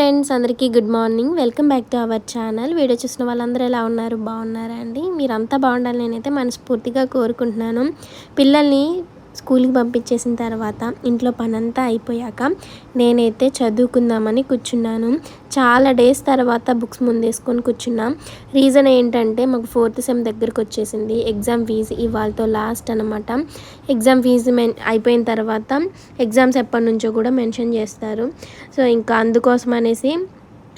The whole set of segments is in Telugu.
ఫ్రెండ్స్ అందరికీ good morning. Welcome back to our channel. Video చూసిన వాళ్ళందరూ ఎలా ఉన్నారు? బాగున్నారా అండి? మీరంతా బాగుండాలి నేనైతే మనస్ఫూర్తిగా కోరుకుంటున్నాను. పిల్లల్ని స్కూల్కి పంపించేసిన తర్వాత ఇంట్లో పనంతా అయిపోయాక నేనైతే చదువుకుందామని కూర్చున్నాను. చాలా డేస్ తర్వాత బుక్స్ ముందేసుకొని కూర్చున్నాం. రీజన్ ఏంటంటే మాకు ఫోర్త్ సెమ్ దగ్గరకు వచ్చేసింది. ఎగ్జామ్ ఫీజు ఇవాళతో లాస్ట్ అనమాట ఎగ్జామ్ ఫీజు మెన్ అయిపోయిన తర్వాత ఎగ్జామ్స్ ఎప్పటి నుంచో కూడా మెన్షన్ చేస్తారు. సో ఇంకా అందుకోసం అనేసి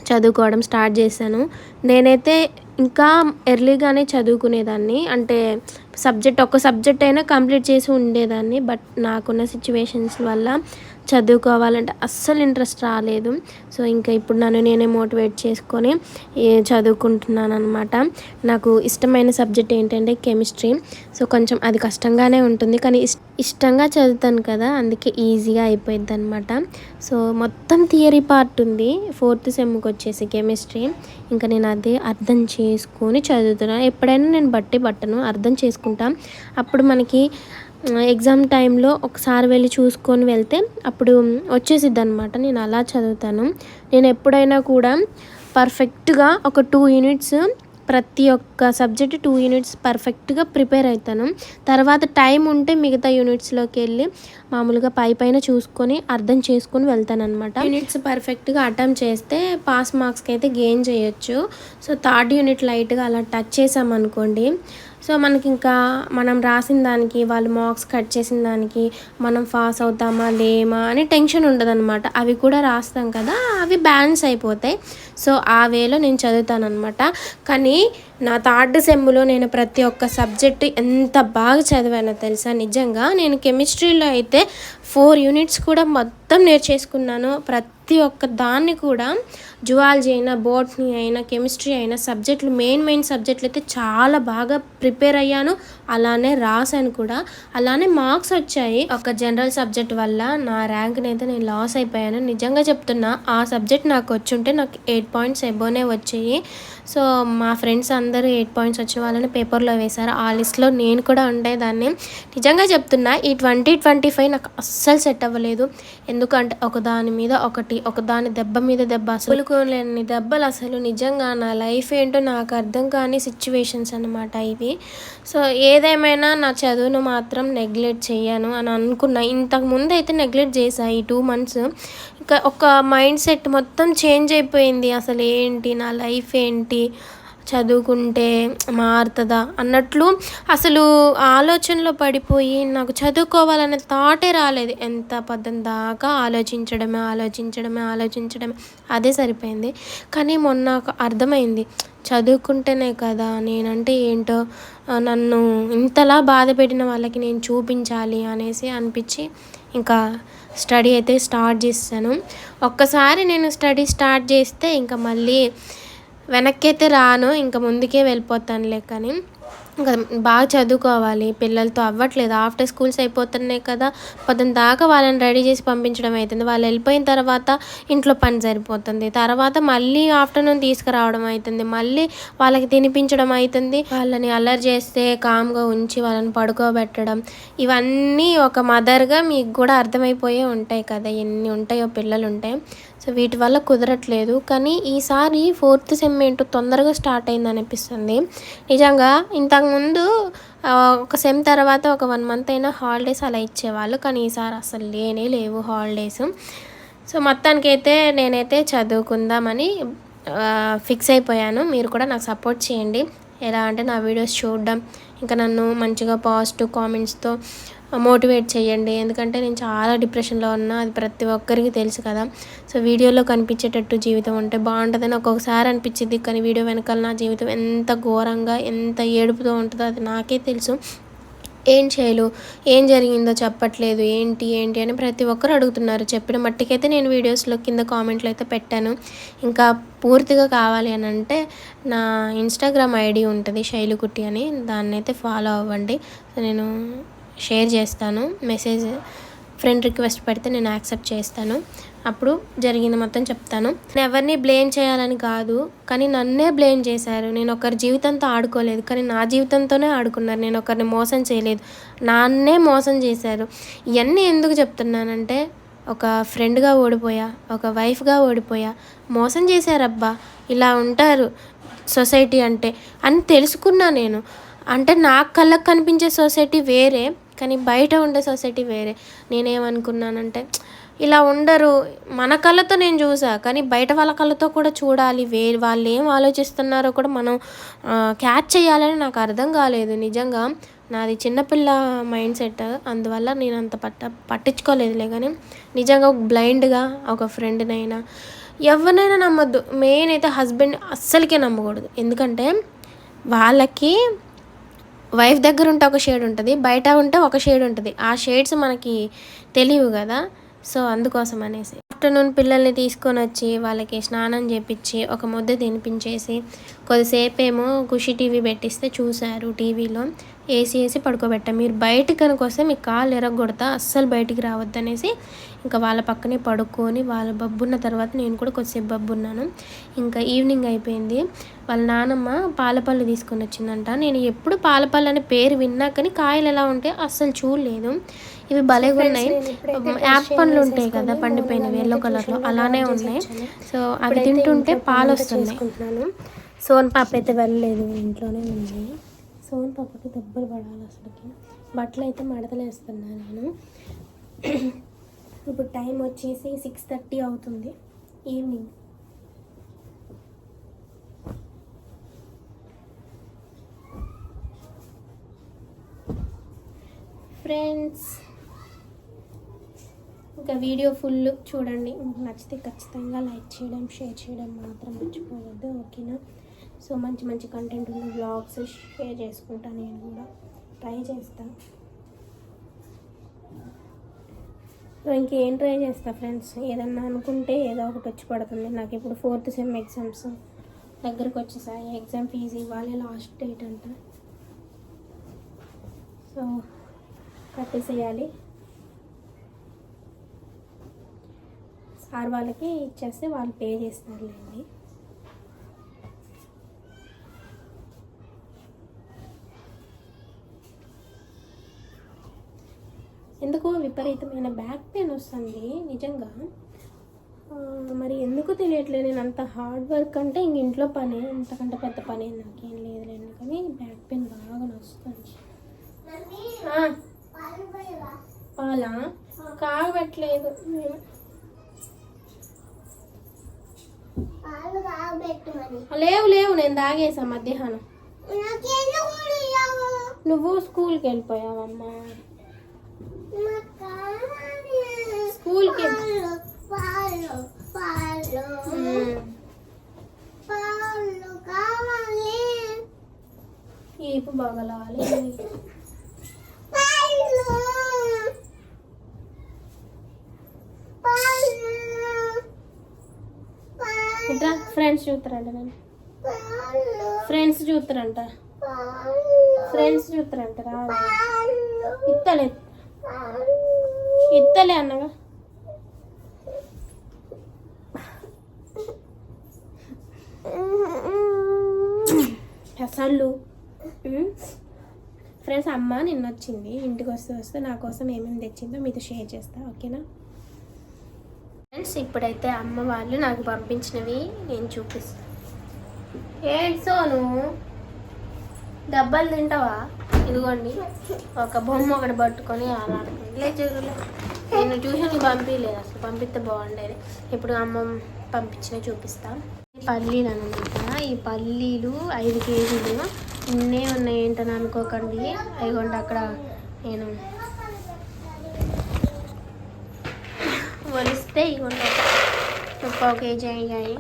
చదువుకోవడం స్టార్ట్ చేశాను. నేనైతే ఇంకా ఎర్లీగానే చదువుకునేదాన్ని. అంటే సబ్జెక్ట్ ఒక సబ్జెక్ట్ అయినా కంప్లీట్ చేసి ఉండేదాన్ని. బట్ నాకున్న సిచ్యువేషన్స్ వల్ల చదువుకోవాలంటే అస్సలు ఇంట్రెస్ట్ రాలేదు. సో ఇంకా ఇప్పుడు నన్ను నేనే మోటివేట్ చేసుకొని చదువుకుంటున్నాను అనమాట నాకు ఇష్టమైన సబ్జెక్ట్ ఏంటంటే కెమిస్ట్రీ. సో కొంచెం అది కష్టంగానే ఉంటుంది కానీ ఇష్టంగా చదువుతాను కదా అందుకే ఈజీగా అయిపోయింది అనమాట సో మొత్తం థియరీ పార్ట్ ఉంది ఫోర్త్ సెమ్కి వచ్చేసి కెమిస్ట్రీ. ఇంకా నేను అదే అర్థం చేసుకొని చదువుతున్నాను ఎప్పుడైనా నేను బట్టి బట్టను అర్థం చేసుకుంటాను అప్పుడు మనకి ఎగ్జామ్ టైంలో ఒకసారి వెళ్ళి చూసుకొని వెళ్తే అప్పుడు వచ్చేసిద్ది అనమాట నేను అలా చదువుతాను. నేను ఎప్పుడైనా కూడా పర్ఫెక్ట్గా ఒక టూ యూనిట్స్ ప్రతి ఒక్క సబ్జెక్ట్ టూ యూనిట్స్ పర్ఫెక్ట్గా ప్రిపేర్ అవుతాను తర్వాత టైం ఉంటే మిగతా యూనిట్స్లోకి వెళ్ళి మామూలుగా పై పైన చూసుకొని అర్థం చేసుకొని వెళ్తాను అనమాట యూనిట్స్ పర్ఫెక్ట్గా అటెంప్ట్ చేస్తే పాస్ మార్క్స్కి అయితే గెయిన్ చేయొచ్చు. సో థర్డ్ యూనిట్ లైట్గా అలా టచ్ చేసామనుకోండి సో మనకి ఇంకా మనం రాసిన దానికి వాళ్ళు మార్క్స్ కట్ చేసిన దానికి మనం పాస్ అవుతామా లేమా అని టెన్షన్ ఉండదన్నమాట. అవి కూడా రాస్తాం కదా అవి బ్యాలెన్స్ అయిపోతాయి. సో ఆ వేలో నేను చదువుతాను అనమాట కానీ నా థర్డ్ సెమ్లో నేను ప్రతి ఒక్క సబ్జెక్టు ఎంత బాగా చదివానో తెలుసా? నిజంగా నేను కెమిస్ట్రీలో అయితే ఫోర్ యూనిట్స్ కూడా మొత్తం నేర్చేసుకున్నాను. ప్రతి ప్రతి ఒక్క దాన్ని కూడా జువాలజీ అయినా బోట్నీ అయినా కెమిస్ట్రీ అయినా సబ్జెక్టులు మెయిన్ మెయిన్ సబ్జెక్టులు అయితే చాలా బాగా ప్రిపేర్ అయ్యాను. అలానే రాశాను కూడా. అలానే మార్క్స్ వచ్చాయి. ఒక జనరల్ సబ్జెక్ట్ వల్ల నా ర్యాంక్ని అయితే నేను లాస్ అయిపోయాను. నిజంగా చెప్తున్నా ఆ సబ్జెక్ట్ నాకు వచ్చుంటే నాకు ఎయిట్ పాయింట్స్ ఎబోనే వచ్చాయి. సో మా ఫ్రెండ్స్ అందరూ ఎయిట్ పాయింట్స్ వచ్చే వాళ్ళని పేపర్లో వేశారు. ఆ లిస్ట్లో నేను కూడా ఉండేదాన్ని. నిజంగా చెప్తున్నా ఈ ట్వంటీ ట్వంటీ ఫైవ్ నాకు అస్సలు సెట్ అవ్వలేదు. ఎందుకంటే ఒక దాని మీద ఒకటి ఒక దాని దెబ్బ మీద దెబ్బ అసలు కోలేని దెబ్బలు అసలు నిజంగా నా లైఫ్ ఏంటో నాకు అర్థం కాని సిచ్యువేషన్స్ అనమాట ఇవి. సో ఏదేమైనా నా చదువును మాత్రం నెగ్లెక్ట్ చేయను అని అనుకున్నా. ఇంతకు ముందు అయితే నెగ్లెక్ట్ చేశాను ఈ టూ మంత్స్ ఇంకా ఒక మైండ్ సెట్ మొత్తం చేంజ్ అయిపోయింది. అసలు ఏంటి నా లైఫ్ ఏంటి? చదువుకుంటే మారుతుందా అన్నట్లు అసలు ఆలోచనలో పడిపోయి నాకు చదువుకోవాలనే థాటే రాలేదు. ఎంత పద్దం దాకా ఆలోచించడమే ఆలోచించడమే ఆలోచించడమే. అదే సరిపోయింది. కానీ మొన్న అర్థమైంది. చదువుకుంటేనే కదా నేనంటే ఏంటో నన్ను ఇంతలా బాధ పెట్టిన వాళ్ళకి నేను చూపించాలి అనేసి అనిపించి ఇంకా స్టడీ అయితే స్టార్ట్ చేస్తాను ఒక్కసారి నేను స్టడీ స్టార్ట్ చేస్తే ఇంకా మళ్ళీ వెనక్కి అయితే రాను ఇంకా ముందుకే వెళ్ళిపోతానులే కానీ ఇంకా బాగా చదువుకోవాలి. పిల్లలతో అవ్వట్లేదు. ఆఫ్టర్ స్కూల్స్ అయిపోతున్నాయి కదా. పొద్దున్న దాకా వాళ్ళని రెడీ చేసి పంపించడం అవుతుంది వాళ్ళు వెళ్ళిపోయిన తర్వాత ఇంట్లో పని సరిపోతుంది. తర్వాత మళ్ళీ ఆఫ్టర్నూన్ తీసుకురావడం అవుతుంది మళ్ళీ వాళ్ళకి తినిపించడం అవుతుంది వాళ్ళని అల్లరి చేస్తే కామ్గా ఉంచి వాళ్ళని పడుకోబెట్టడం. ఇవన్నీ ఒక మదర్గా మీకు కూడా అర్థమైపోయే ఉంటాయి కదా. ఎన్ని ఉంటాయో పిల్లలు ఉంటాయి సో వీటి వల్ల కుదరట్లేదు. కానీ ఈసారి ఫోర్త్ సెమ్ ఏంటో తొందరగా స్టార్ట్ అయింది అనిపిస్తుంది నిజంగా ఇంతకుముందు ఒక సెమ్ తర్వాత ఒక వన్ మంత్ అయినా హాలిడేస్ అలా ఇచ్చేవాళ్ళు. కానీ ఈసారి అసలు లేనే లేవు హాలిడేస్. సో మొత్తానికి అయితే నేనైతే చదువుకుందామని ఫిక్స్ అయిపోయాను. మీరు కూడా నాకు సపోర్ట్ చేయండి. ఎలా అంటే నా వీడియోస్ చూడడం ఇంకా నన్ను మంచిగా పాజిటివ్ కామెంట్స్తో మోటివేట్ చేయండి. ఎందుకంటే నేను చాలా డిప్రెషన్లో ఉన్నా అది ప్రతి ఒక్కరికి తెలుసు కదా. సో వీడియోలో కనిపించేటట్టు జీవితం ఉంటే బాగుంటుందని ఒక్కొక్కసారి అనిపించింది. కానీ వీడియో వెనకాల నా జీవితం ఎంత ఘోరంగా ఎంత ఏడుపుతో ఉంటుందో అది నాకే తెలుసు. ఏం చేయలు ఏం జరిగిందో చెప్పట్లేదు. ఏంటి ఏంటి అని ప్రతి ఒక్కరు అడుగుతున్నారు. చెప్పిన మట్టికైతే నేను వీడియోస్లో కింద కామెంట్లు అయితే పెట్టాను. ఇంకా పూర్తిగా కావాలి అని అంటే నా ఇన్స్టాగ్రామ్ ఐడి ఉంటుంది శైలుకుట్టి అని. దాన్ని అయితే ఫాలో అవ్వండి. నేను షేర్ చేస్తాను మెసేజ్ ఫ్రెండ్ రిక్వెస్ట్ పెడితే నేను యాక్సెప్ట్ చేస్తాను. అప్పుడు జరిగింది మొత్తం చెప్తాను. నేను ఎవరిని బ్లేమ్ చేయాలని కాదు కానీ నన్నే బ్లేమ్ చేశారు. నేను ఒకరి జీవితంతో ఆడుకోలేదు కానీ నా జీవితంతోనే ఆడుకున్నారు. నేను ఒకరిని మోసం చేయలేదు నాన్నే మోసం చేశారు. ఇవన్నీ ఎందుకు చెప్తున్నానంటే ఒక ఫ్రెండ్గా ఓడిపోయా ఒక వైఫ్గా ఓడిపోయా మోసం చేశారబ్బా ఇలా ఉంటారు సొసైటీ అంటే అని తెలుసుకున్నా నేను. అంటే నాకు కళ్ళకు కనిపించే సొసైటీ వేరే కానీ బయట ఉండే సొసైటీ వేరే. నేనేమనుకున్నానంటే ఇలా ఉండరు. మన కళ్ళతో నేను చూసా కానీ బయట వాళ్ళ కళ్ళతో కూడా చూడాలి. వే వాళ్ళు ఏం ఆలోచిస్తున్నారో కూడా మనం క్యాచ్ చేయాలని నాకు అర్థం కాలేదు. నిజంగా నాది చిన్నపిల్ల మైండ్ సెట్ అందువల్ల నేను అంత పట్ట పట్టించుకోలేదులే. కానీ నిజంగా ఒక బ్లైండ్గా ఒక ఫ్రెండ్నైనా ఎవరినైనా నమ్మద్దు. మెయిన్ అయితే హస్బెండ్ అస్సలకే నమ్మకూడదు. ఎందుకంటే వాళ్ళకి వైఫ్ దగ్గర ఉంటే ఒక షేడ్ ఉంటుంది బయట ఉంటే ఒక షేడ్ ఉంటుంది. ఆ షేడ్స్ మనకి తెలియవు కదా. సో అందుకోసం అనేసి. ఆఫ్టర్నూన్ పిల్లల్ని తీసుకొని వచ్చి వాళ్ళకి స్నానం చేపించి ఒక ముద్ద తినిపించేసి కొద్దిసేపు ఏమో ఖుషి టీవీ పెట్టిస్తే చూశారు టీవీలో. ఏసీ వేసి పడుకోబెట్టాం. మీరు బయటికి కనుక వస్తే మీకు కాళ్ళు ఎరగొడతా అస్సలు బయటికి రావద్దనేసి ఇంకా వాళ్ళ పక్కనే పడుకొని వాళ్ళ బబ్బున్న తర్వాత నేను కూడా కొద్దిసేపు బబ్బున్నాను. ఇంకా ఈవినింగ్ అయిపోయింది. వాళ్ళ నానమ్మ పాలపళ్ళు తీసుకొని వచ్చిందంట. నేను ఎప్పుడు పాలపళ్ళు అనే పేరు విన్నా కానీ కాయలు ఎలా ఉంటే అస్సలు చూడలేదు. ఇవి భలేగా ఉన్నాయి. యాప్ పండ్లు ఉంటాయి కదా పండిపోయినవి ఎల్లో కలర్లో అలానే ఉన్నాయి. సో అవి తింటుంటే పాలు వస్తున్నాయి సోన్ పాప అయితే వెళ్ళలేదు ఇంట్లోనే ఉంది. సోన్ పాపకి దెబ్బలు పడాలి అసలుకి. బట్టలు అయితే మడతలేస్తున్నా నేను. ఇప్పుడు టైం వచ్చేసి సిక్స్ థర్టీ అవుతుంది. ఈవినింగ్. ఫ్రెండ్స్ ఇంకా వీడియో ఫుల్ చూడండి. మీకు నచ్చితే ఖచ్చితంగా లైక్ చేయడం షేర్ చేయడం మాత్రం మర్చిపోవద్దు ఓకేనా? సో మంచి మంచి కంటెంట్ ఉన్న బ్లాగ్స్ షేర్ చేసుకుంటా నేను కూడా. ట్రై చేస్తాను సో ఇంకేం ట్రై చేస్తా ఫ్రెండ్స్ ఏదన్నా అనుకుంటే ఏదో ఒకటి వచ్చి పడుతుంది. నాకు ఇప్పుడు ఫోర్త్ సెమ్ ఎగ్జామ్స్ దగ్గరకు వచ్చేసాయి. ఎగ్జామ్ ఫీజు ఇవ్వాలి లాస్ట్ డేట్ అంట. సో కట్టేసేయాలి. సార్ వాళ్ళకి ఇచ్చేస్తే వాళ్ళు పే చేస్తారులేండి. ఎందుకో విపరీతమైన బ్యాక్ పెయిన్ వస్తుంది నిజంగా. మరి ఎందుకు తెలియట్లేదు. నేను అంత హార్డ్ వర్క్ అంటే ఇంక ఇంట్లో పని అంతకంటే పెద్ద పని నాకేం లేదులేండి. కానీ బ్యాక్ పెయిన్ బాగా వస్తుంది పాలా? కాగబెట్టలేదు లేవు లేవు. నేను తాగేసా మధ్యాహ్నం? నువ్వు స్కూల్కి వెళ్ళిపోయావమ్మా. స్కూల్కి పాలు ఇట్లా ఫ్రెండ్స్ చూస్తారంట నేను ఫ్రెండ్స్ చూస్తారంట ఫ్రెండ్స్ చూస్తారంట రా పాలు. ఇత్తలే. పాలు ఇత్తలే అన్నగా అసలు ఫ్రెండ్స్ అమ్మ నిన్న వచ్చింది ఇంటికి వస్తే వస్తే నా కోసం ఏమేమి తెచ్చిందో మీతో షేర్ చేస్తా ఓకేనా? ఫ్రెండ్స్ ఇప్పుడైతే అమ్మ వాళ్ళు నాకు పంపించినవి నేను చూపిస్తాను ఏంటి నువ్వు డబ్బాలు తింటావా? ఇదిగోండి. ఒక బొమ్మ ఒకటి పట్టుకొని అలా ఆడుకుంది నేను ట్యూషన్కి పంపించలేదు అసలు పంపిస్తే బాగుండేది. ఇప్పుడు అమ్మ పంపించిన చూపిస్తా. ఈ పల్లీలు అనమాట ఈ పల్లీలు ఐదు కేజీలు. ఇన్నే ఉన్నాయి ఏంటని అనుకోకండి. అయిగోండి అక్కడ నేను వలిస్తే ఇవ్వండి ఒక కేజీ అయ్యాయి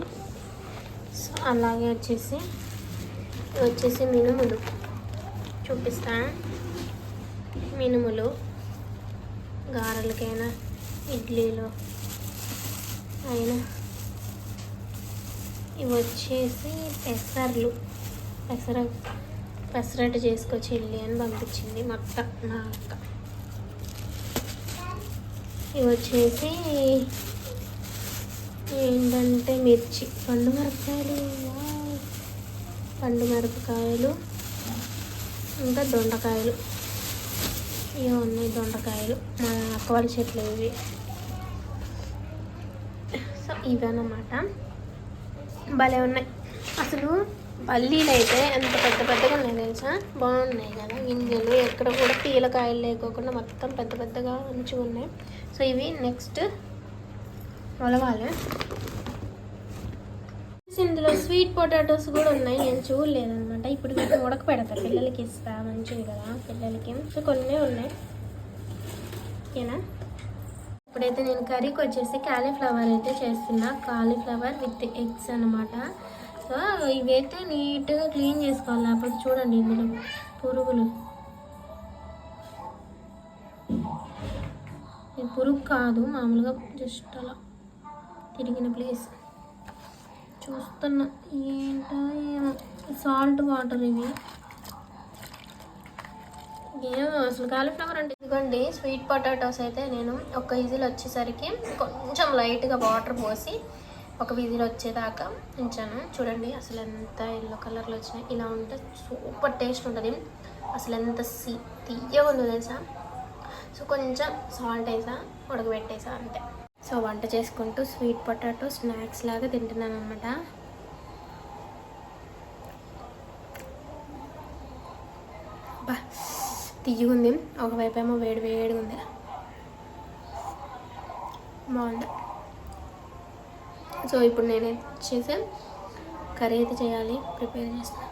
సో అలాగే వచ్చేసి వచ్చేసి మినుములు చూపిస్తాను మినుములు. గారెలకైనా ఇడ్లీలు అయినా ఇవి వచ్చేసి పెసర్లు. పెసర పెసరట్టు చేసుకొచ్చి ఇల్లి అని పంపించింది మొత్తం నా అక్క. ఇవి వచ్చేసి ఏంటంటే మిర్చి పండు మిరపకాయలు. పండు మిరపకాయలు ఇంకా దొండకాయలు. ఇవి ఉన్నాయి దొండకాయలు. మా అక్క వాళ్ళ చెట్లు ఇవి. సో ఇవన్నమాట. భలే ఉన్నాయి. అసలు పల్లీలు అయితే ఎంత పెద్ద పెద్దగా ఉన్నాయి తెలుసా? బాగున్నాయి కదా గింజలు. ఎక్కడ కూడా పీలకాయలు లేకోకుండా మొత్తం పెద్ద పెద్దగా మంచిగా ఉన్నాయి. సో ఇవి నెక్స్ట్ ఉలవాలి. ఇందులో స్వీట్ పొటాటోస్ కూడా ఉన్నాయి. నేను చూడలేదన్నమాట. ఇప్పుడు వీటిని ఉడక పెడతా పిల్లలకి ఇస్తా. మంచిది కదా పిల్లలకి. సో కొన్ని ఉన్నాయి. ఓకేనా? ఇప్పుడైతే నేను కర్రీకి వచ్చేసి కాలీఫ్లవర్ అయితే చేస్తున్నా. కాలీఫ్లవర్ విత్ ఎగ్స్ అన్నమాట. సో ఇవైతే నీట్గా క్లీన్ చేసుకోవాలి. అప్పుడు చూడండి ఇందులో పురుగులు. ఇది పురుగు కాదు. మామూలుగా జస్ట్ అలా తిరిగిన ప్లేస్. చూస్తున్నా. ఏంటో సాల్ట్ వాటర్ ఇవి. ఏమో అసలు కాలీఫ్లవర్ అంటే ఇదిగోండి స్వీట్ పొటాటోస్ అయితే నేను ఒక విజిల్ వచ్చేసరికి కొంచెం లైట్గా వాటర్ పోసి ఒక విజిల్ వచ్చేదాకా ఉంచాను. చూడండి అసలు ఎంత ఎల్లో కలర్లో వచ్చినాయి. ఇలా ఉంటే సూపర్ టేస్ట్ ఉంటుంది. అసలు ఎంత సి తీయగా ఉందో తెలుసా? సో కొంచెం సాల్ట్ వేసా ఉడకబెట్టేసా అంతే. సో వంట చేసుకుంటూ స్వీట్ పొటాటో స్నాక్స్ లాగా తింటున్నాను అనమాట బా తీయగుంది ఒకవైపు ఏమో వేడి వేడిగా ఉంది. బాగుంది. సో ఇప్పుడు నేను చేసే? కర్రీ అయితే చేయాలి ప్రిపేర్ చేస్తాను